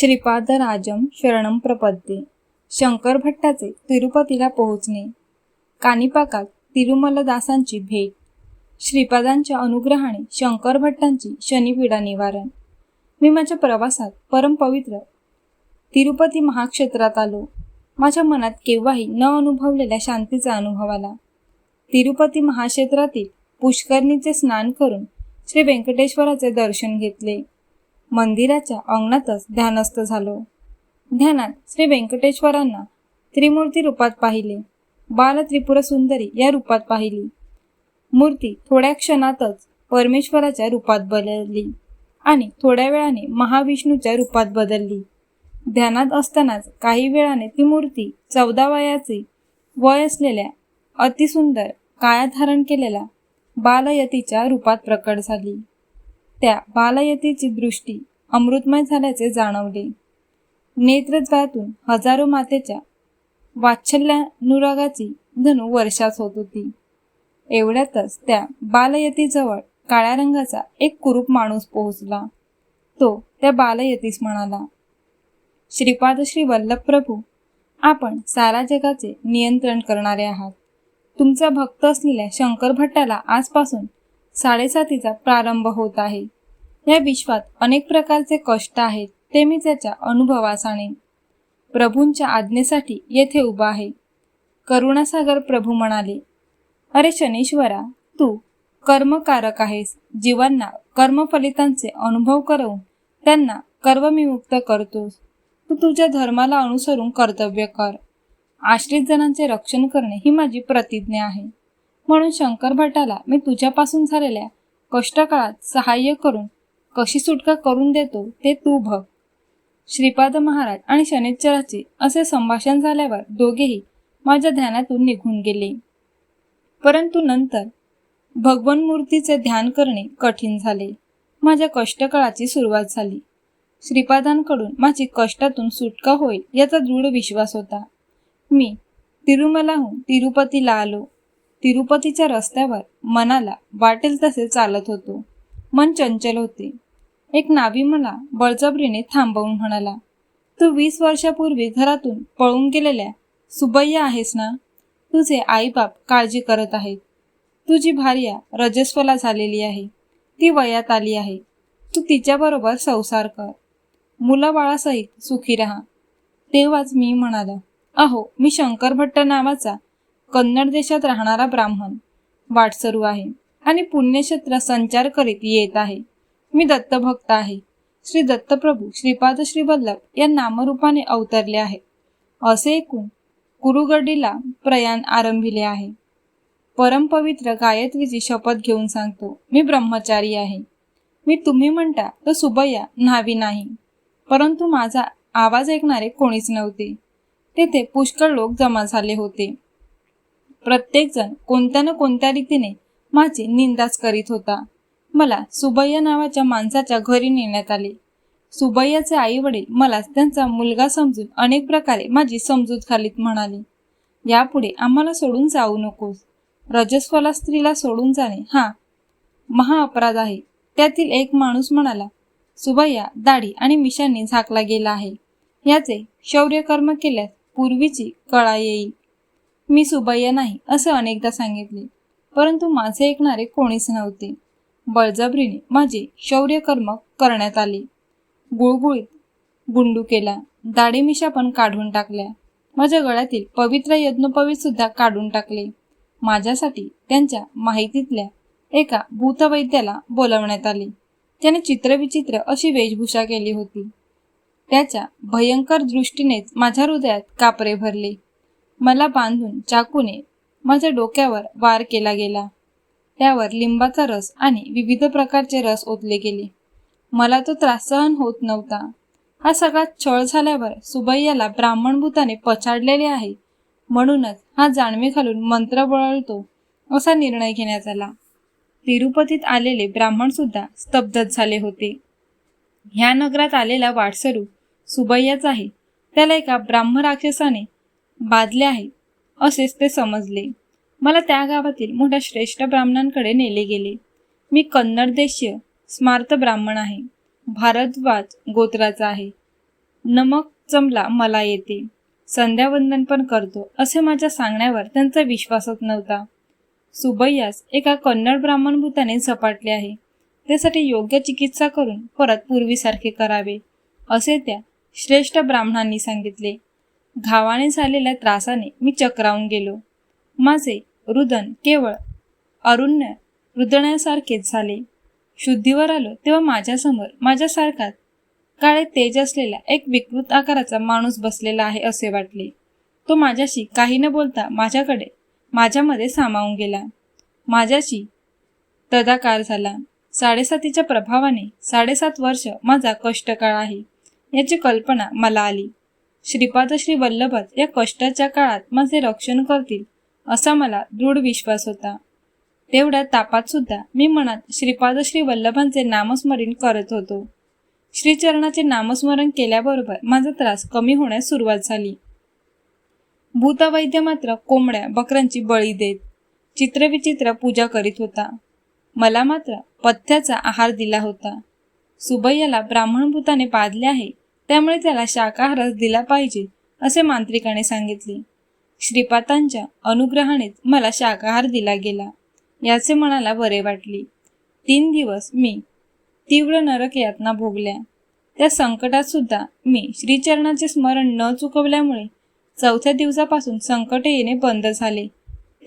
श्रीपादराजम शरणम प्रपद्ये. शंकर भट्टाचे तिरुपतीला पोहोचणे. कानिपाकात तिरुमलदासांची भेट. श्रीपादांच्या अनुग्रहाने शंकर भट्टांची शनिपीडा निवारण. मी माझ्या प्रवासात परमपवित्र तिरुपती महाक्षेत्रात आलो. माझ्या मनात केव्हाही न अनुभवलेल्या शांतीचा अनुभव आला. तिरुपती महाक्षेत्रातील पुष्करणीचे स्नान करून श्री व्यंकटेश्वराचे दर्शन घेतले. मंदिराच्या अंगणातच ध्यानस्थ झालो. ध्यानात श्री व्यंकटेश्वरांना त्रिमूर्ती रूपात पाहिले. बाल त्रिपुर सुंदरी या रूपात पाहिली. मूर्ती थोड्या क्षणातच परमेश्वराच्या रूपात बदलली आणि थोड्या वेळाने महाविष्णूच्या रूपात बदलली. ध्यानात असतानाच काही वेळाने ती मूर्ती चौदा वयाचे वय असलेल्या अतिसुंदर काया धारण केलेल्या बालयतीच्या रूपात प्रकट झाली. त्या बालयतीची दृष्टी अमृतमय झाल्याचे जाणवले. नेत्रद्वारातून हजारो मातेच्या वात्सल्यानुरागाची धनु वर्षाच होत होती. एवढ्यातच त्या बालयतीजवळ काळ्या रंगाचा एक कुरूप माणूस पोहोचला. तो त्या बालयतीस म्हणाला श्रीपाद श्री वल्लभ प्रभू आपण सारा जगाचे नियंत्रण करणारे आहात. तुमचा भक्त असलेल्या शंकर भट्टाला आजपासून साडेसातीचा प्रारंभ होत आहे. या विश्वात अनेक प्रकारचे कष्ट आहेत ते मी त्याच्या अनुभवासाने प्रभूंच्या आज्ञेसाठी येथे उभा आहे. करुणासागर प्रभू म्हणाले अरे शनीश्वरा तू कर्मकारक आहेस. जीवांना कर्मफलितांचे अनुभव करून त्यांना कर्मविमुक्त करतोस. तू तुझ्या धर्माला अनुसरून कर्तव्य कर. आश्रित जणांचे रक्षण करणे ही माझी प्रतिज्ञा आहे. म्हणून शंकर भटाला मी तुझ्यापासून झालेल्या कष्टकाळात सहाय्य करून कशी सुटका करून देतो ते तू बघ. श्रीपाद महाराज आणि शनिश्चराचे असे संभाषण झाल्यावर दोघेही माझ्या ध्यानातून निघून गेले. परंतु नंतर भगवन मूर्तीचे ध्यान करणे कठीण झाले. माझ्या कष्टकाळाची सुरुवात झाली. श्रीपादांकडून माझी कष्टातून सुटका होईल याचा दृढ विश्वास होता. मी तिरुमलाहून तिरुपतीला आलो. तिरुपतीच्या रस्त्यावर मनाला वाटेल तसे चालत होतो. मन चंचल होते. एक नावी मला बळजबरीने थांबवून म्हणाला तू वीस वर्षापूर्वी घरातून पळून गेलेल्या सुबय्या आहेस ना? तुझे आईबाप काळजी करत आहेत. तुझी भार्या रजस्वला झालेली आहे. ती वयात आली आहे. तू तिच्याबरोबर संसार कर. मुलाबाळासहित सुखी राहा. तेव्हाच मी म्हणाला अहो मी शंकर भट्ट नावाचा कन्नड देशात राहणारा ब्राह्मण वाटसरू आहे आणि पुण्यक्षेत्र संचार करीत येत आहे. मी दत्तभक्त आहे. श्री दत्तप्रभू श्रीपाद श्री वल्लभ या नामरूपाने अवतरले आहे असे ऐकून कुरुगडीला प्रयाण आरंभिले आहे. परमपवित्र गायत्रीची शपथ घेऊन सांगतो मी ब्रह्मचारी आहे. मी तुम्ही म्हणता तर सुबया न्हावी नाही. परंतु माझा आवाज ऐकणारे कोणीच नव्हते. तेथे पुष्कळ लोक जमा झाले होते. प्रत्येकजण कोणत्या ना कोणत्या रीतीने माझी निंदाच करीत होता. मला सुबैया नावाच्या माणसाच्या घरी नेण्यात आले. सुबैयाचे आई वडील मला त्यांचा मुलगा समजून अनेक प्रकारे माझी समजूत घालीत म्हणाले यापुढे आम्हाला सोडून जाऊ नकोस. रजस्वला स्त्रीला सोडून जाणे हा महा अपराध आहे. त्यातील एक माणूस म्हणाला सुबैया दाढी आणि मिशांनी झाकला गेला आहे. याचे शौर्यकर्म केल्यास पूर्वीची कळा येईल. मी सुबैया नाही असं अनेकदा सांगितले. परंतु माझे ऐकणारे कोणीच नव्हते. बळजबरीने माझे शौर्यकर्म करण्यात आले. गुळगुळीत गुंडू केला दाढीमिशा पण काढून टाकल्या. माझ्या गळ्यातील पवित्र यज्ञोपवीत सुद्धा काढून टाकले. माझ्यासाठी त्यांच्या माहितीतल्या एका भूतवैद्याला बोलवण्यात आले. त्याने चित्रविचित्र अशी वेशभूषा केली होती. त्याच्या भयंकर दृष्टीनेच माझ्या हृदयात कापरे भरले. मला बांधून चाकूने माझ्या डोक्यावर वार केला गेला. त्यावर लिंबाचा रस आणि विविध प्रकारचे रस ओतले गेले. मला तो त्रास सहन होत नव्हता. हा सगळा छळ झाल्यावर सुबैयाला ब्राह्मणभूताने पछाडलेले आहे. म्हणूनच हा जाणवे घालून मंत्र बळतो असा निर्णय घेण्यात आला. तिरुपतीत आलेले ब्राह्मण सुद्धा स्तब्धच झाले होते. ह्या नगरात आलेला वाटसरू सुबैयाच आहे. त्याला एका ब्राह्म राक्षसाने बाधले आहे. असेच ते समजले. मला त्या गावातील मोठ्या श्रेष्ठ ब्राह्मणांकडे नेले गेले. मी कन्नड देशीय स्मार्त ब्राह्मण आहे. भारद्वाज गोत्राचा आहे. नमक चमला मला येते. संध्यावंदन पण करतो असे माझ्या सांगण्यावर त्यांचा विश्वासच नव्हता. सुबैयास एका कन्नड ब्राह्मण भूताने झपाटले आहे. त्यासाठी योग्य चिकित्सा करून परत पूर्वीसारखे करावे असे त्या श्रेष्ठ ब्राह्मणांनी सांगितले. घावाने झालेल्या त्रासाने मी चक्रावून गेलो. माझे रुदन केवळ अरुण्य रुदण्यासारखेच झाले. शुद्धीवर आलो तेव्हा माझ्यासमोर माझ्यासारखाच काळे तेज असलेला एक विकृत आकाराचा माणूस बसलेला आहे असे वाटले. तो माझ्याशी काही न बोलता माझ्याकडे माझ्यामध्ये सामावून गेला. माझ्याशी तदाकार झाला. साडेसातीच्या प्रभावाने साडेसात वर्ष माझा कष्टकाळ आहे याची कल्पना मला आली. श्रीपाद श्री वल्लभच या कष्टाच्या काळात माझे रक्षण करतील असा मला दृढ विश्वास होता. तेवढ्या तापात सुद्धा मी मनात श्रीपाद श्री वल्लभांचे नामस्मरण करत होतो. श्रीचरणाचे नामस्मरण केल्याबरोबर माझा त्रास कमी होण्यास सुरुवात झाली. भूतवैद्य मात्र कोंबड्या बकऱ्यांची बळी देत चित्रविचित्र पूजा करीत होता. मला मात्र पथ्याचा आहार दिला होता. सुबैयाला ब्राह्मण भूताने पाजले आहे त्यामुळे त्याला शाकाहारच दिला पाहिजे असे मांत्रिकाने सांगितले. श्रीपातांच्या अनुग्रहानेच मला शाकाहार दिला गेला याचे मनाला बरे वाटले. तीन दिवस मी तीव्र नरक यातना भोगल्या. त्या संकटात सुद्धा मी श्रीचरणाचे स्मरण न चुकवल्यामुळे चौथ्या दिवसापासून संकट येणे बंद झाले.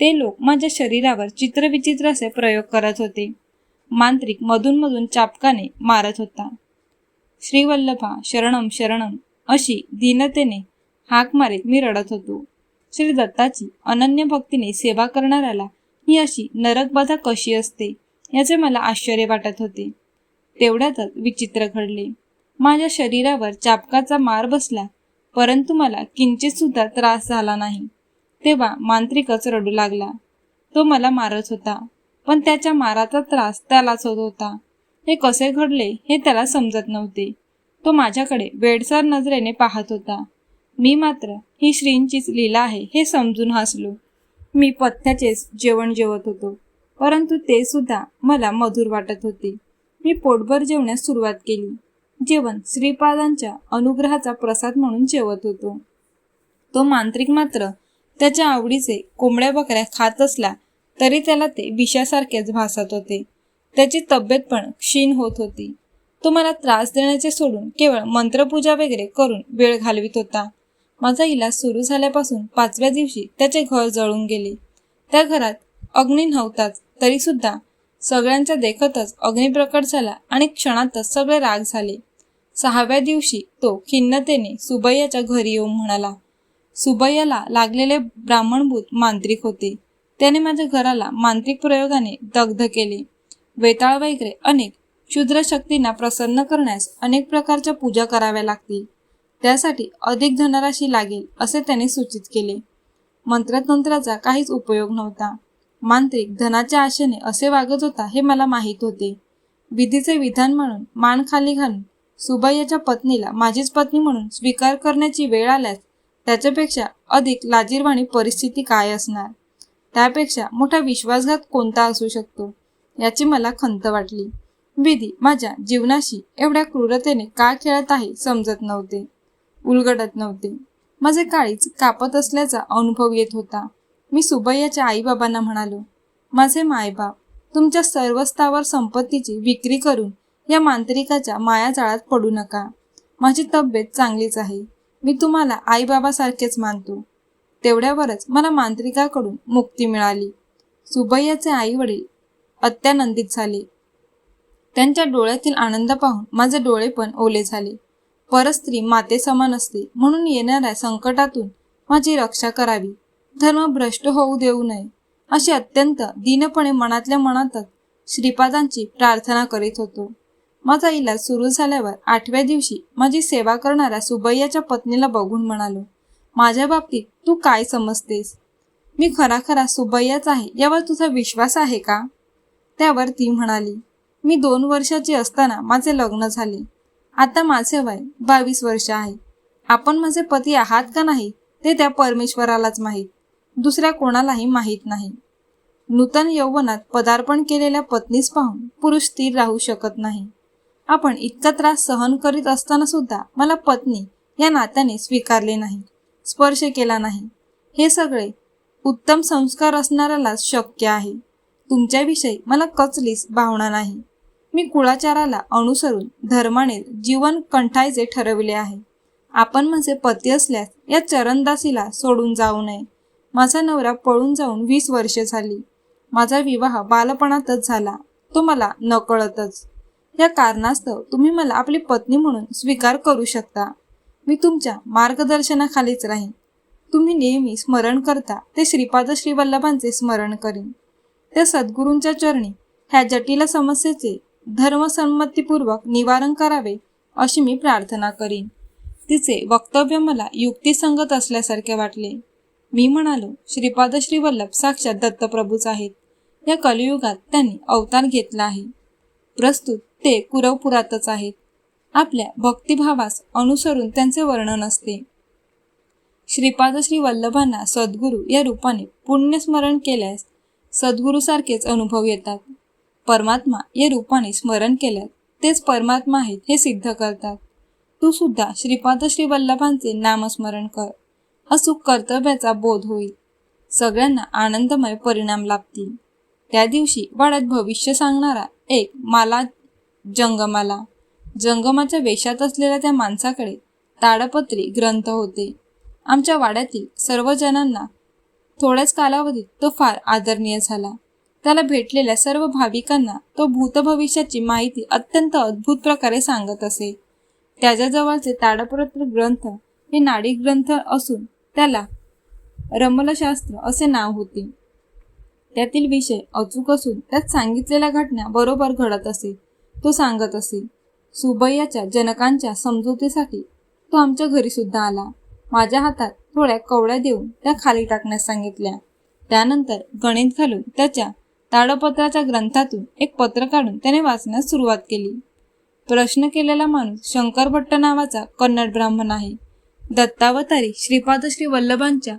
ते लोक माझ्या शरीरावर चित्रविचित्र असे प्रयोग करत होते. मांत्रिक मधूनमधून चापकाने मारत होता. श्रीवल्लभा शरणम शरणम अशी दीनतेने हाक मारीत मी रडत होतो. श्री दत्ताची अनन्य भक्तीने सेवा करणाऱ्याला ही अशी नरकबाधा कशी असते याचे मला आश्चर्य वाटत होते. तेवढ्यातच विचित्र घडले. माझ्या शरीरावर चापकाचा मार बसला परंतु मला किंचित सुद्धा त्रास झाला नाही. तेव्हा मांत्रिकच रडू लागला. तो मला मारत होता पण त्याच्या माराचा त्रास त्यालाच होत होता. हे कसे घडले हे त्याला समजत नव्हते. तो माझ्याकडे वेडसर नजरेने पाहत होता. मी मात्र ही श्रींचीच लीला आहे हे समजून हसलो. मी पथ्याचेच जेवण जेवत होतो परंतु ते सुद्धा मला मधुर वाटत होते. मी पोटभर जेवण्यास सुरुवात केली. जेवण श्रीपादांच्या अनुग्रहाचा प्रसाद म्हणून जेवत होतो. तो मांत्रिक मात्र त्याच्या आवडीचे कोंबड्या बकऱ्या खात असला तरी त्याला ते विषासारखेच भासत होते. त्याची तब्येत पण क्षीण होत होती. तो मला त्रास देण्याचे सोडून केवळ मंत्रपूजा वगैरे करून वेळ घालवित होता. माझा इलाज सुरू झाल्यापासून पाचव्या दिवशी त्याचे घर जळून गेले. त्या घरात अग्नी नव्हताच तरी सुद्धा सगळ्यांच्या देखतच अग्नी प्रकट झाला आणि क्षणातच सगळे राग झाले. सहाव्या दिवशी तो खिन्नतेने सुबैयाच्या घरी येऊन म्हणाला सुबैयाला लागलेले ब्राह्मणभूत मांत्रिक होते. त्याने माझ्या घराला मांत्रिक प्रयोगाने दग्ध केले. वेताळ वगैरे अनेक क्षुद्र शक्तींना प्रसन्न करण्यास अनेक प्रकारच्या पूजा कराव्या लागतील. त्यासाठी अधिक धनराशी लागेल असे त्याने सूचित केले. मंत्रतंत्राचा काहीच उपयोग नव्हता. मांत्रिक धनाच्या आशेने असे वागत होता हे मला माहीत होते. विधीचे विधान म्हणून मान खाली घालून सुबैयाच्या पत्नीला माझीच पत्नी म्हणून स्वीकार करण्याची वेळ आल्यास त्याच्यापेक्षा अधिक लाजीरवाणी परिस्थिती काय असणार? त्यापेक्षा मोठा विश्वासघात कोणता असू शकतो? याची मला खंत वाटली. विधी माझ्या जीवनाशी एवढ्या क्रूरतेने का खेळत आहे समजत नव्हते. उलगडत नव्हते. माझे काळीच कापत असल्याचा अनुभव येत होता. मी सुबैयाच्या आईबाबांना म्हणालो माझे मायबाप तुमच्या सर्व स्थावर संपत्तीची विक्री करून या मांत्रिकाच्या मायाजाळात पडू नका. माझी तब्येत चांगलीच आहे. मी तुम्हाला आईबाबासारखेच मानतो. तेवढ्यावरच मला मांत्रिकाकडून मुक्ती मिळाली. सुबैयाचे आई वडील अत्यानंदित झाले. त्यांच्या डोळ्यातील आनंद पाहून माझे डोळे पण ओले झाले. परस्त्री माते समान असते म्हणून येणाऱ्या संकटातून माझी रक्षा करावी. धर्म भ्रष्ट होऊ देऊ नये अशी अत्यंत दीनपणे मनातल्या मनातच श्रीपादांची प्रार्थना करीत होतो. माझा इलाज सुरू झाल्यावर आठव्या दिवशी माझी सेवा करणाऱ्या सुबैयाच्या पत्नीला बघून म्हणालो माझ्या बाबतीत तू काय समजतेस? मी खरा खरा सुबैयाच आहे यावर तुझा विश्वास आहे का? त्यावर ती म्हणाली मी दोन वर्षाची असताना माझे लग्न झाले. आता माझे वय बावीस वर्ष आहे. आपण माझे पती आहात का नाही ते त्या परमेश्वरालाच माहीत. दुसऱ्या कोणालाही माहीत नाही. नूतन यौवनात पदार्पण केलेल्या पत्नीस पाहून पुरुष स्थिर राहू शकत नाही. आपण इतका त्रास सहन करीत असताना सुद्धा मला पत्नी या नात्याने स्वीकारले नाही स्पर्श केला नाही. हे सगळे उत्तम संस्कार असणाऱ्यालाच शक्य आहे. तुमच्याविषयी मला कचलीच भावना नाही. मी कुळाचाराला अनुसरून धर्माने जीवन कंठायचे ठरविले आहे. आपण माझे पती असल्यास या चरणदासीला सोडून जाऊ नये. माझा नवरा पळून जाऊन वीस वर्षे झाली. माझा विवाह बालपणातच झाला. तो मला नकळतच. या कारणास्तव तुम्ही मला आपली पत्नी म्हणून स्वीकार करू शकता. मी तुमच्या मार्गदर्शनाखालीच राहीन. तुम्ही नेहमी स्मरण करता ते श्रीपाद श्रीवल्लभांचे स्मरण करीन. त्या सद्गुरूंच्या चरणी ह्या जटिल समस्येचे धर्मसंमतीपूर्वक निवारण करावे अशी मी प्रार्थना करीन. तिचे वक्तव्य मला युक्तिसंगत असल्यासारखे वाटले. मी म्हणालो श्रीपाद श्रीवल्लभ साक्षात दत्तप्रभूच आहेत. या कलियुगात त्यांनी अवतार घेतला आहे. प्रस्तुत ते कुरवपुरातच आहेत. आपल्या भक्तिभावास अनुसरून त्यांचे वर्णन असते. श्रीपाद श्री वल्लभांना सद्गुरू या रूपाने पुण्यस्मरण केल्यास सद्गुरूसारखेच अनुभव येतात. परमात्मा या रूपाने स्मरण केल्यास तेच परमात्मा आहेत हे सिद्ध करतात. तू सुद्धा श्रीपाद श्री वल्लभांचे नामस्मरण कर. अचूक कर्तव्याचा बोध होईल. सगळ्यांना आनंदमय परिणाम लाभतील. त्या दिवशी वाड्यात भविष्य सांगणारा एक माला जंगमाला. जंगमाच्या वेशात असलेल्या त्या माणसाकडे ताडपत्री ग्रंथ होते. आमच्या वाड्यातील सर्व जणांना थोड्याच कालावधीत तो फार आदरणीय झाला. त्याला भेटलेल्या सर्व भाविकांना तो भूतभविष्याची माहिती अत्यंत अद्भुत प्रकारे सांगत असे. त्याच्याजवळचे ताडपत्र ग्रंथ हे नाडी ग्रंथ असून त्याला रमलशास्त्र असे नाव होते. त्यातील विषय अचूक असून त्यात सांगितलेल्या घटना बरोबर घडत असे. तो सांगत असे सुबैयाच्या जनकांच्या समजुतीसाठी तो आमच्या घरी सुद्धा आला. माझ्या हातात थोड्या कवड्या देऊन त्या खाली टाकण्यास सांगितल्या. त्यानंतर गणित घालून त्याच्या ताडपत्राच्या ग्रंथातून एक पत्र काढून त्याने वाचण्यास सुरुवात केली. प्रश्न केलेला माणूस शंकरभट्ट नावाचा कन्नड ब्राह्मण आहे. दत्तावतारी श्रीपाद श्री वल्लभांच्या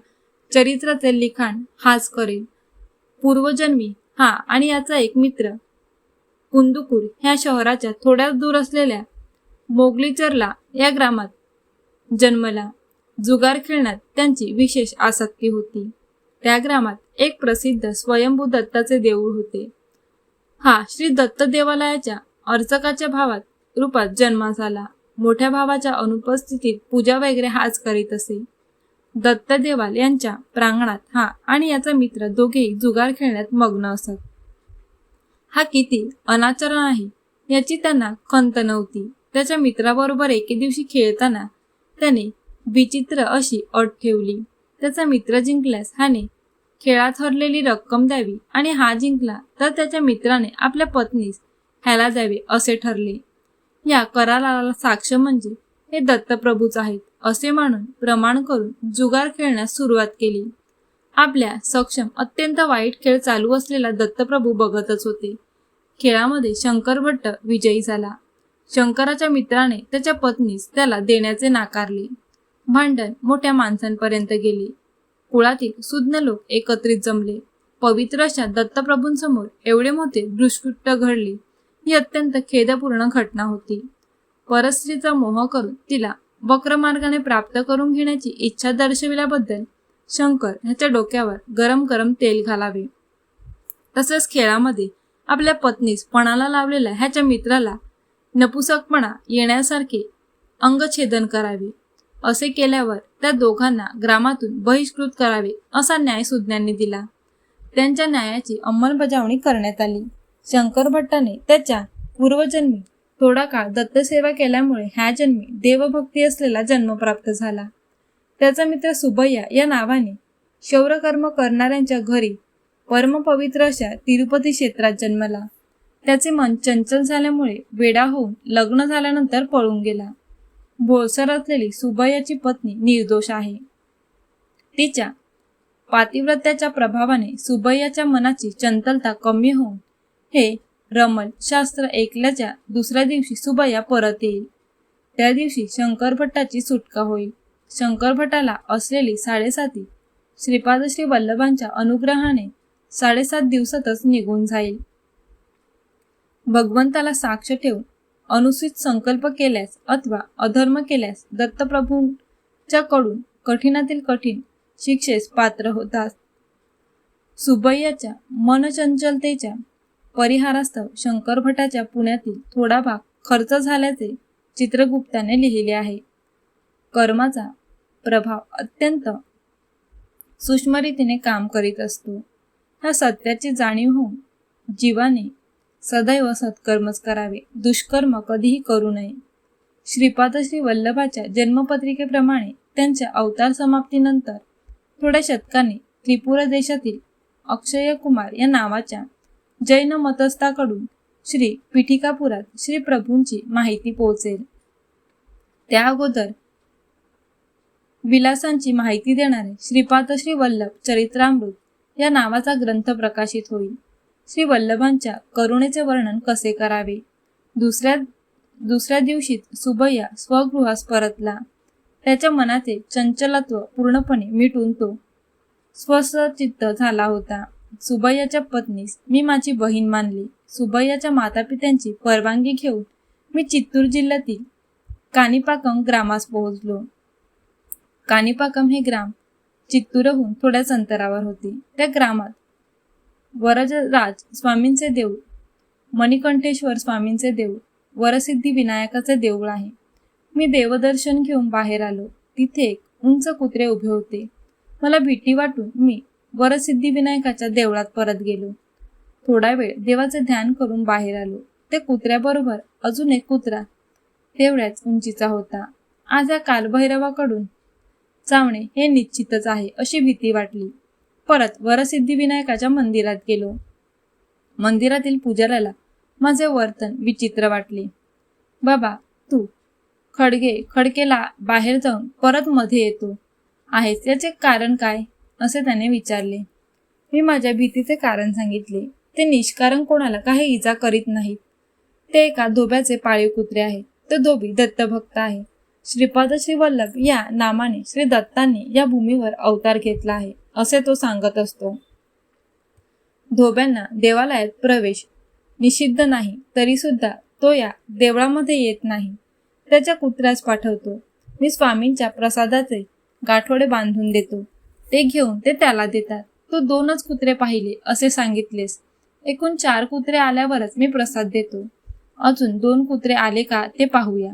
चरित्राचे लिखाण हाच करेल. पूर्वजन्मी हा आणि याचा एक मित्र कुंदुकूर ह्या शहराच्या थोड्याच दूर असलेल्या मोगलीचरला या ग्रामात जन्मला. जुगार खेळण्यात त्यांची विशेष आसक्ती होती. त्या ग्रामात एक प्रसिद्ध स्वयंभू दत्ताचे देऊळ होते. हा श्री दत्त देवालयाच्या अर्चकाच्या भावात रूपात जन्मा झाला. मोठ्या भावाच्या अनुपस्थितीत पूजा वगैरे हाच करीत असे. दत्त देवाल यांच्या प्रांगणात हा आणि याचा मित्र दोघेही जुगार खेळण्यात मग्न असत. हा किती अनाचरण आहे याची त्यांना खंत नव्हती. त्याच्या मित्राबरोबर एके दिवशी खेळताना त्याने विचित्र अशी अट ठेवली. त्याचा मित्र जिंकल्यास हाने खेळात हरलेली रक्कम द्यावी आणि हा जिंकला तर त्याच्या मित्राने आपल्या पत्नीस ह्याला द्यावे असे ठरले. या कराराला साक्ष म्हणजे हे दत्तप्रभूच आहेत असे मानून प्रमाण करून जुगार खेळण्यास सुरुवात केली. आपल्या सक्षम अत्यंत वाईट खेळ चालू असलेला दत्तप्रभू बघतच होते. खेळामध्ये शंकर भट्ट विजयी झाला. शंकराच्या मित्राने त्याच्या पत्नीस त्याला देण्याचे नाकारले. भांडण मोठ्या माणसांपर्यंत गेले. कुळातील सुज्ञ लोक एकत्रित जमले. पवित्र अशा दत्तप्रभूंसमोर एवढे मोठे दुष्कृत्य घडले ही अत्यंत खेदपूर्ण घटना होती. परस्त्रीचा मोह करून तिला वक्रमार्गाने प्राप्त करून घेण्याची इच्छा दर्शविल्याबद्दल शंकर ह्याच्या डोक्यावर गरम गरम तेल घालावे. तसेच खेळामध्ये आपल्या पत्नीस पणाला लावलेल्या ह्याच्या मित्राला नपुसकपणा येण्यासारखे अंगछेदन करावे. असे केल्यावर त्या दोघांना ग्रामातून बहिष्कृत करावे असा न्याय सुज्ञांनी दिला. त्यांच्या न्यायाची अंमलबजावणी करण्यात आली. शंकर भट्टाने त्याच्या पूर्वजन्मी थोडा काळ दत्तसेवा केल्यामुळे ह्या जन्मी देवभक्ती असलेला जन्म प्राप्त झाला. त्याचा मित्र सुबय्या या नावाने शौरकर्म करणाऱ्यांच्या घरी परमपवित्र अशा तिरुपती क्षेत्रात जन्मला. त्याचे मन चंचल झाल्यामुळे वेडा होऊन लग्न झाल्यानंतर पळून गेला. भोळसर असलेली सुभयाची पत्नी निर्दोष आहे. तिच्या पातिव्रत्याच्या प्रभावाने सुबय्याच्या मनाची चंचलता कमी होऊन हे रमल शास्त्र ऐकल्याच्या दुसऱ्या दिवशी सुबय्या परत येईल. त्या दिवशी शंकरभट्टाची सुटका होईल. शंकरभटाला असलेली साडेसाती श्रीपाद श्री वल्लभांच्या अनुग्रहाने साडेसात दिवसातच निघून जाईल. भगवंताला साक्ष ठेवून अनुचित संकल्प केल्यास अथवा अधर्म केल्यास दत्तप्रभूंच्या कडून कठीणातील कठीण शिक्षेस पात्र होतात. सुबय्याच्या मनचंचलतेच्या परिहारास्तव शंकर भटाच्या पुण्यातील थोडा भाग खर्च झाल्याचे चित्रगुप्ताने लिहिले आहे. कर्माचा प्रभाव अत्यंत सूक्ष्मरीतीने काम करीत असतो. ह्या सत्याची जाणीव होऊन जीवाने सदैव सत्कर्मच करावे. दुष्कर्म कधीही करू नये. श्रीपाद श्री वल्लभाच्या जन्मपत्रिकेप्रमाणे त्यांच्या अवतार समाप्तीनंतर थोड्या शतकांनी त्रिपुरा देशातील अक्षय कुमार या नावाच्या जैन मतस्थाकडून श्री पिठिकापुरात श्री प्रभूंची माहिती पोहोचेल. त्या अगोदर विलासांची माहिती देणारे श्रीपाद श्री वल्लभ चरित्रामृत या नावाचा ग्रंथ प्रकाशित होईल. श्री वल्लभांच्या करुणेचे वर्णन कसे करावे? दुसऱ्या दुसऱ्या दिवशी सुबय्या स्वगृहास परतला. त्याच्या मनाचे चंचलत्व पूर्णपणे मिटून तो स्वसचित्त झाला होता. सुबय्याच्या पत्नीस मी माझी बहीण मानली. सुबय्याच्या मातापित्यांची परवानगी घेऊन मी चित्तूर जिल्ह्यातील कानिपाकम ग्रामास पोहोचलो. कानिपाकम हे ग्राम चित्तूरहून थोड्याच अंतरावर होते. त्या ग्रामात वरजराज स्वामींचे देऊळ. मणिकंठेश्वर स्वामींचे देऊळ. वरसिद्धी विनायकाचे देऊळ आहे. मी देवदर्शन घेऊन बाहेर आलो. तिथे एक उंच कुत्रे उभे होते. मला भीती वाटून मी वरसिद्धी विनायकाच्या देवळात परत गेलो. थोडा वेळ देवाचे ध्यान करून बाहेर आलो. ते कुत्र्याबरोबर अजून एक कुत्रा तेवढ्याच उंचीचा होता. आज या कालभैरवाकडून चावणे हे निश्चितच आहे अशी भीती वाटली. परत वरसिद्धिविनायकाच्या मंदिरात गेलो. मंदिरातील पुजाऱ्याला माझे वर्तन विचित्र वाटले. बाबा तू खडगे खडकेला बाहेर जाऊन परत मध्ये येतो. आहेस याचे कारण काय? असे त्याने विचारले. मी माझ्या भीतीचे कारण सांगितले. ते निष्कारण कोणाला काही इजा करीत नाहीत. ते एका धोब्याचे पाळीव कुत्रे आहे ते धोबी दत्तभक्त आहे. श्रीपाद श्री वल्लभ या नामाने श्री दत्तांनी या भूमीवर अवतार घेतला आहे. असे तो सांगत असतो. धोब्यांना देवालयात प्रवेश निषिद्ध नाही तरी सुद्धा तो या देवळामध्ये येत नाही. त्याच्या कुत्र्यास पाठवतो. मी स्वामींच्या प्रसादाचे गाठोडे बांधून देतो. ते घेऊन ते त्याला देतात. तो दोनच कुत्रे पाहिले असे सांगितलेस. एकूण चार कुत्रे आल्यावरच मी प्रसाद देतो. अजून दोन कुत्रे आले का ते पाहूया.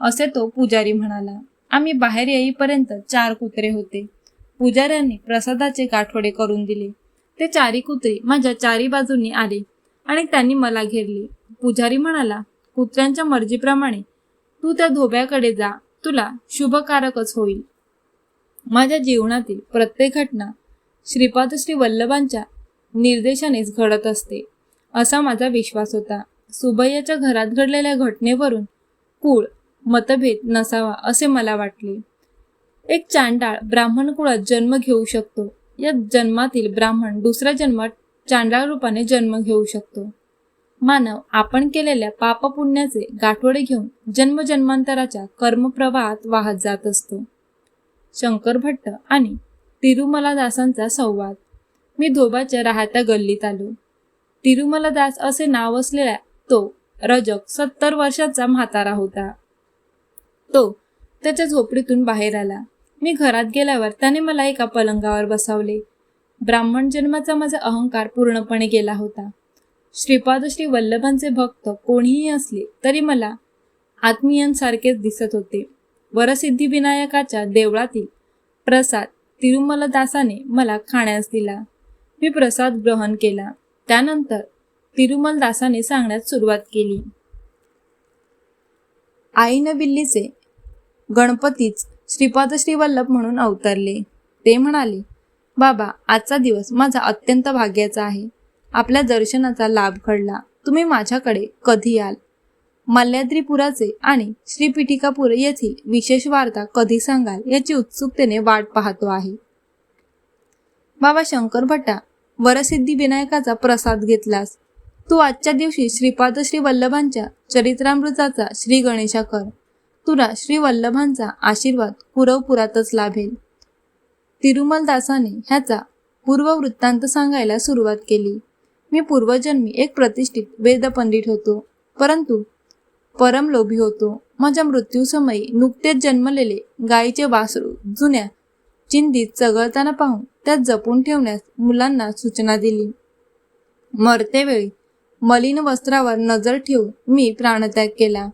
असे तो पुजारी म्हणाला. आम्ही बाहेर येईपर्यंत चार कुत्रे होते. पुजाऱ्यांनी प्रसादाचे गाठोडे करून दिले. ते चारी कुत्रे माझ्या चारी बाजूंनी आले आणि त्यांनी मला घेरले. पुजारी म्हणाला कुत्र्यांच्या मर्जीप्रमाणे तू त्या धोब्याकडे जा तुला शुभकारकच होईल. माझ्या जीवनातील प्रत्येक घटना श्रीपाद श्री वल्लभांच्या निर्देशानेच घडत असते असा माझा विश्वास होता. सुबैयाच्या घरात घडलेल्या घटनेवरून कुळ मतभेद नसावा असे मला वाटले. एक चांडाळ ब्राह्मण कुळात जन्म घेऊ शकतो. या जन्मातील ब्राह्मण दुसऱ्या जन्मात चांडाळ रूपाने जन्म घेऊ शकतो. मानव आपण केलेल्या पापपुण्याचे गाठोडे घेऊन जन्मजन्मांतराच्या कर्मप्रवाहात वाहत जात असतो. शंकर भट्ट आणि तिरुमलादासांचा संवाद. मी धोबाच्या राहत्या गल्लीत आलो. तिरुमलादास असे नाव असलेला तो रजक सत्तर वर्षाचा म्हातारा होता. तो त्याच्या झोपडीतून बाहेर आला. मी घरात गेल्यावर त्याने मला एका पलंगावर बसवले. ब्राह्मण जन्माचा माझा अहंकार पूर्णपणे गेला होता. श्रीपाद श्री वल्लभांचे भक्त कोणीही असले तरी मला आत्मीयांसारखेच दिसत होते. वरसिद्धी विनायकाच्या देवळातील प्रसाद तिरुमलदासाने मला खाण्यास दिला. मी प्रसाद ग्रहण केला. त्यानंतर तिरुमलदासाने सांगण्यास सुरुवात केली. आईनबिल्लीचे गणपतीच श्रीपाद श्रीवल्लभ म्हणून अवतरले. ते म्हणाले बाबा आजचा दिवस माझा अत्यंत भाग्याचा आहे. आपल्या दर्शनाचा लाभ घडला. तुम्ही माझ्याकडे कधी याल? मल्याद्रीपुराचे आणि श्रीपीठिकापूर येथील विशेष वार्ता कधी सांगाल याची उत्सुकतेने वाट पाहतो आहे. बाबा शंकर भट्टा वरसिद्धी विनायकाचा प्रसाद घेतलास. तू आजच्या दिवशी श्रीपाद श्री वल्लभांच्या चरित्रामृताचा श्री गणेशा कर. तुला श्री वल्लभांचा आशीर्वाद पुरवपुरातच लाभेल. तिरुमलदासाने ह्याचा पूर्ववृत्तांत सांगायला सुरुवात केली. मी पूर्वजन्मी एक प्रतिष्ठित वेदपंडित होतो. परंतु परमलोभी होतो. माझ्या मृत्यूसमयी नुकतेच जन्मलेले गायीचे वासरू जुन्या चिंधीत चगळताना पाहून त्यात जपून ठेवण्यास मुलांना सूचना दिली. मरतेवेळी मलिन वस्त्रावर नजर ठेवून मी प्राणत्याग केला.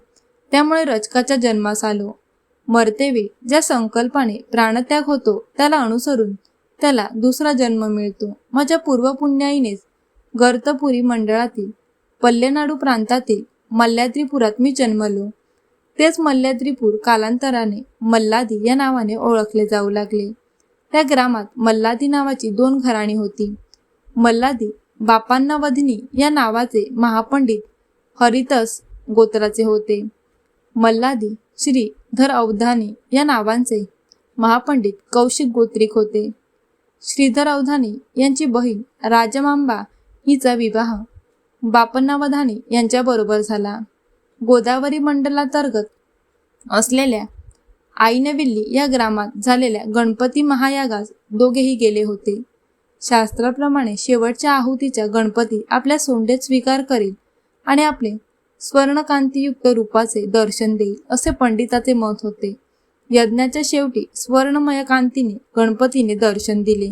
त्यामुळे रचकाच्या जन्मास आलो. मरतेवे ज्या संकल्पाने प्राणत्याग होतो त्याला अनुसरून त्याला दुसरा जन्म मिळतो. माझ्या पूर्वपुण्याईनेच गर्तपुरी मंडळातील पल्लेनाडू प्रांतातील मल्ल्याद्रीपुरात मी जन्मलो. तेच मल्ल्याद्रीपूर कालांतराने मल्लादी या नावाने ओळखले जाऊ लागले. त्या ग्रामात मल्लादी नावाची दोन घराणी होती. मल्लादी बापांना वधनी या नावाचे महापंडित हरितस गोत्राचे होते. मल्लादी श्री धर अवधानी या नावांचे महापंडित कौशिक गोत्रिक होते. श्रीधर अवधानी यांची बहीण राजमांबा हिचा विवाह बापन्नावधानी यांच्याबरोबर झाला. गोदावरी मंडलांतर्गत असलेल्या आईनविल्ली या ग्रामात झालेल्या गणपती महायागास दोघेही गेले होते. शास्त्राप्रमाणे शेवटच्या आहुतीच्या गणपती आपल्या सोंडेत स्वीकार करील आणि आपले स्वर्णकांतीयुक्त रूपाचे दर्शन देईल असे पंडिताचे मत होते. यज्ञाच्या शेवटी स्वर्णमय कांतीने गणपतीने दर्शन दिले.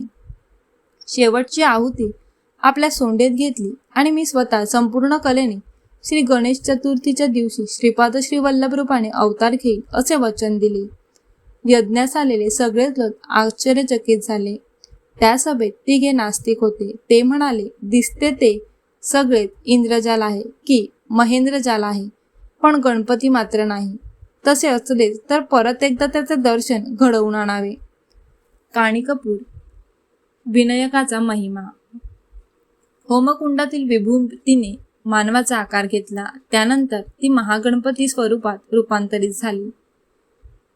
शेवटची आहुती आपल्या सोंडेत घेतली आणि मी स्वतः संपूर्ण कलेने श्री गणेश चतुर्थीच्या दिवशी श्रीपाद श्री वल्लभ रूपाने अवतार घेईल असे वचन दिले. यज्ञास आलेले सगळेच लोक आश्चर्यचकित झाले. त्या सभेत तिघे नास्तिक होते. ते म्हणाले दिसते ते सगळेच इंद्रजाल आहे की महेंद्र झाला आहे. पण गणपती मात्र नाही. तसे असलेच तर परत एकदा त्याचे दर्शन घडवून आणावे. काणी कपूर विनायकाचा महिमा. होमकुंडातील विभूतीने मानवाचा आकार घेतला. त्यानंतर ती महागणपती स्वरूपात रूपांतरित झाली.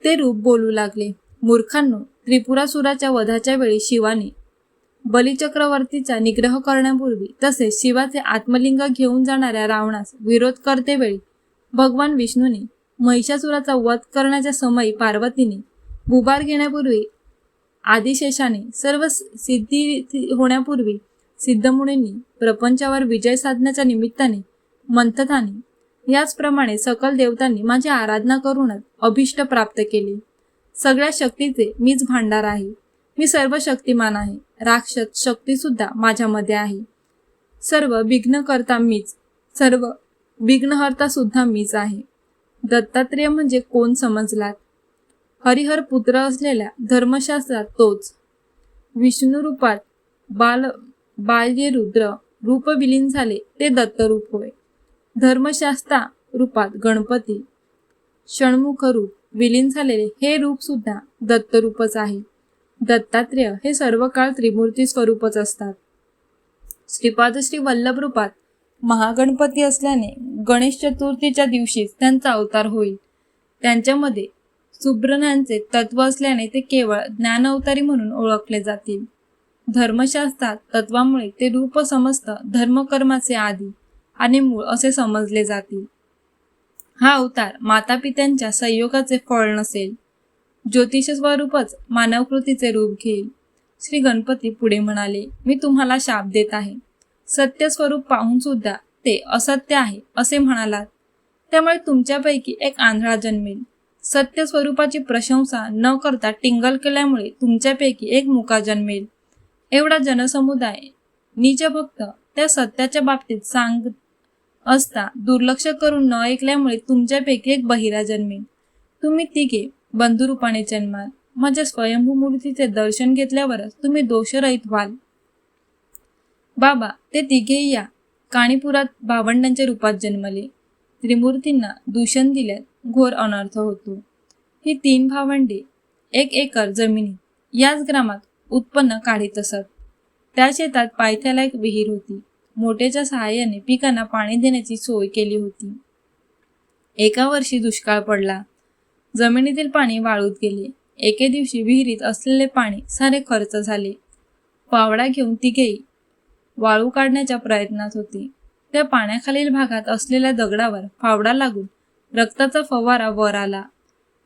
ते रूप बोलू लागले. मूर्खांनो त्रिपुरासुराच्या वधाच्या वेळी शिवाने बलिचक्रवर्तीचा निग्रह करण्यापूर्वी तसेच शिवाचे आत्मलिंग घेऊन जाणाऱ्या रावणास विरोध करतेवेळी भगवान विष्णूने महिषासुराचा वध करण्याच्या समयी पार्वतीने बुबार घेण्यापूर्वी आदिशेषाने सर्व सिद्धी होण्यापूर्वी सिद्धमुनींनी प्रपंचावर विजय साधण्याच्या निमित्ताने मंथताने याचप्रमाणे सकल देवतांनी माझी आराधना करूनच अभिष्ट प्राप्त केले. सगळ्या शक्तीचे मीच भांडार आहे. मी सर्व शक्तिमान आहे. राक्षस शक्तीसुद्धा माझ्यामध्ये आहे. सर्व विघ्न करता मीच सर्व विघ्नहर्ता सुद्धा मीच आहे. दत्तात्रेय म्हणजे कोण समजलात? हरिहर पुत्र असलेल्या धर्मशास्त्रात तोच. विष्णू रूपात बाल बाल्यरुद्र रूप विलीन झाले ते दत्तरूप होय. धर्मशास्त्रा रूपात गणपती षण्मुख रूप विलीन झालेले हे रूप सुद्धा दत्तरूपच आहे. दत्तात्रेय हे सर्व काळ त्रिमूर्ती स्वरूपच असतात. श्रीपाद श्री वल्लभ रूपात महागणपती असल्याने गणेश चतुर्थीच्या दिवशीच त्यांचा अवतार होईल. त्यांच्यामध्ये सुब्रणांचे तत्व असल्याने ते केवळ ज्ञान अवतारी म्हणून ओळखले जातील. धर्मशास्त्रात तत्वामुळे ते रूप समस्त धर्मकर्माचे आदी आणि मूळ असे समजले जातील. हा अवतार मातापित्यांच्या संयोगाचे फळ नसेल. ज्योतिष स्वरूपच मानवकृतीचे रूप घेईल. श्री गणपती पुढे म्हणाले मी तुम्हाला शाप देत आहे. सत्य स्वरूप पाहून सुद्धा ते असत्य आहे असे म्हणालात. त्यामुळे तुमच्यापैकी एक आंधळा जन्मेल. सत्य स्वरूपाची प्रशंसा न करता टिंगल केल्यामुळे तुमच्यापैकी एक मुका जन्मेल. एवढा जनसमुदाय निजभक्त त्या सत्याच्या बाबतीत सांग असता दुर्लक्ष करून न ऐकल्यामुळे तुमच्यापैकी एक बहिरा जन्मेल. तुम्ही तिघे बंधुरूपाने जन्माल. माझ्या स्वयंभू मूर्तीचे दर्शन घेतल्यावरच तुम्ही दोषरहित व्हाल. बाबा ते तिघेही या. काणीपुरात भावंडांच्या रूपात जन्मले. त्रिमूर्तींना दूषण दिल्यात घोर अनर्थ होतो. ही तीन भावंडे एक एकर जमिनी याच ग्रामात उत्पन्न काढीत असत. त्या शेतात पायथ्याला एक विहीर होती. मोठ्याच्या सहाय्याने पिकांना पाणी देण्याची सोय केली होती. एका वर्षी दुष्काळ पडला. जमिनीतील पाणी वाळूत गेले. एके दिवशी विहिरीत असलेले पाणी सारे खर्च झाले. पावडा घेऊन तिघेही वाळू काढण्याच्या प्रयत्नात होती. त्या पाण्याखालील भागात असलेल्या दगडावर फावडा लागून रक्ताचा फवारा वर आला.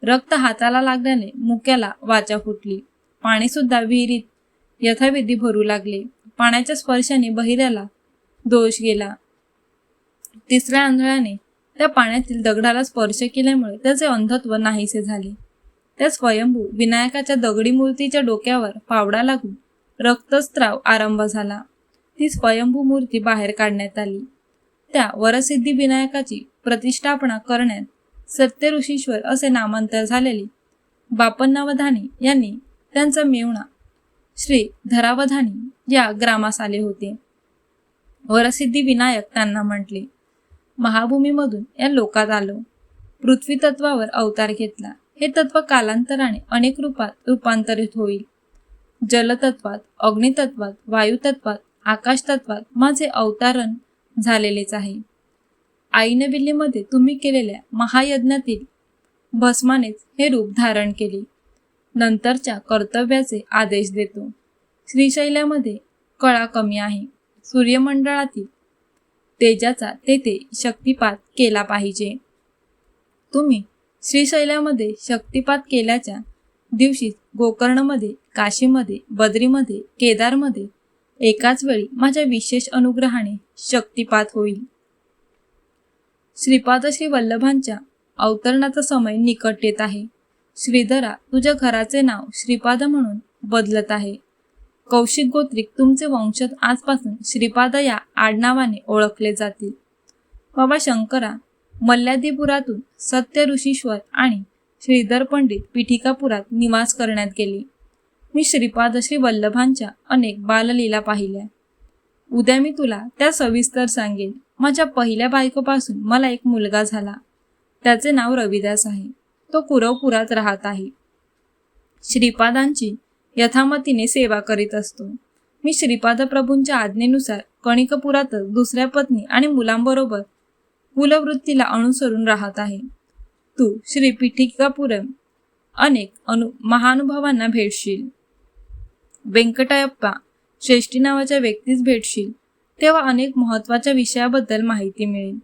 रक्त हाताला लागल्याने मुक्याला वाचा फुटली. पाणी सुद्धा विहिरीत यथाविधी भरू लागले. पाण्याच्या स्पर्शाने बहिऱ्याला दोष गेला. तिसऱ्या आंधळ्याने त्या पाण्यातील दगडाला स्पर्श केल्यामुळे त्याचे अंधत्व नाहीसे झाले. त्या स्वयंभू विनायकाच्या दगडी मूर्तीच्या डोक्यावर फावडा लागून रक्तस्त्राव आरंभ झाला. ती स्वयंभू मूर्ती बाहेर काढण्यात आली. त्या वरसिद्धी विनायकाची प्रतिष्ठापना करण्यात सत्य ऋषीश्वर असे नामांतर झालेले बापन्नावधानी यांनी त्यांचा मेवणा श्री धरावधानी या ग्रामास आले होते. वरसिद्धी विनायक त्यांना म्हटले महाभूमीमधून या लोकात आलो. पृथ्वी तत्वावर अवतार घेतला. हे तत्व कालांतराने अनेक रूपात रूपांतरित होईल. जलतत्वात अग्नितत्वात वायुतत्वात आकाशतत्वात माझे अवतारण झालेलेच आहे. आईनबिल्लीमध्ये तुम्ही केलेल्या महायज्ञातील भस्मानेच हे रूप धारण केले. नंतरच्या कर्तव्याचे आदेश देतो. श्रीशैल्यामध्ये कळा कमी आहे. सूर्यमंडळातील तेजाचा तेथे शक्तिपात केला पाहिजे. तुम्ही श्रीशैल्यामध्ये शक्तिपात केल्याच्या दिवशी गोकर्णमध्ये काशीमध्ये बद्रीमध्ये केदारमध्ये एकाच वेळी माझ्या विशेष अनुग्रहाने शक्तिपात होईल. श्रीपाद श्री वल्लभांच्या अवतरणाचा समय निकट येत आहे. श्रीधरा तुझ्या घराचे नाव श्रीपाद म्हणून बदलत आहे. कौशिक गोत्रिक तुमचे वंशज आजपासून श्रीपाद या आडनावाने ओळखले जातील. बाबा शंकरा मल्ल्यादीपुरातून सत्य ऋषीश्वर आणि श्रीधर पंडित पीठिकापुरात निवास करण्यात गेली. मी श्रीपाद श्री वल्लभांच्या अनेक बाललीला पाहिल्या. उद्या मी तुला त्या सविस्तर सांगेन. माझ्या पहिल्या बायकोपासून मला एक मुलगा झाला. त्याचे नाव रविदास आहे. तो कुरवपुरात राहत आहे. श्रीपादांची यथामतीने सेवा करीत असतो. मी श्रीपाद प्रभूंच्या आज्ञेनुसार कणिकपुरातच दुसऱ्या पत्नी आणि मुलांबरोबर कुलवृत्तीला अनुसरून राहत आहे. तू श्री पिठिकापुरम अनेक अनु महानुभावांना भेटशील. व्यंकटयप्पा श्रेष्ठी नावाच्या व्यक्तीस भेटशील तेव्हा अनेक महत्त्वाच्या विषयाबद्दल माहिती मिळेल.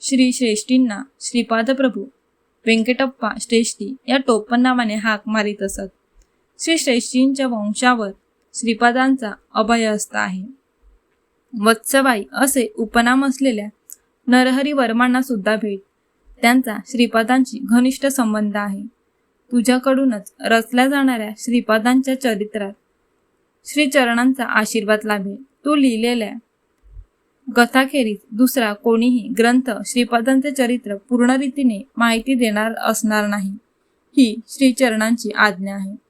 श्री श्रेष्ठींना श्रीपाद प्रभू व्यंकटप्पा श्रेष्ठी या टोपण नावाने हाक मारित असत. श्री श्रेष्ठींच्या वंशावर श्रीपादांचा अभय आहे. वत्सबाई असे उपनाम असलेल्या नरहरी वर्मांना सुद्धा भेट. त्यांचा श्रीपादांशी घनिष्ठ संबंध आहे. तुझ्याकडूनच रचल्या जाणाऱ्या श्रीपादांच्या चरित्रात श्रीचरणांचा आशीर्वाद लाभेल तू लिहिलेल्या गथाखेरीज दुसरा कोणीही ग्रंथ श्रीपादांचे चरित्र पूर्ण रीतीने माहिती देणार असणार नाही. ही श्रीचरणांची आज्ञा आहे.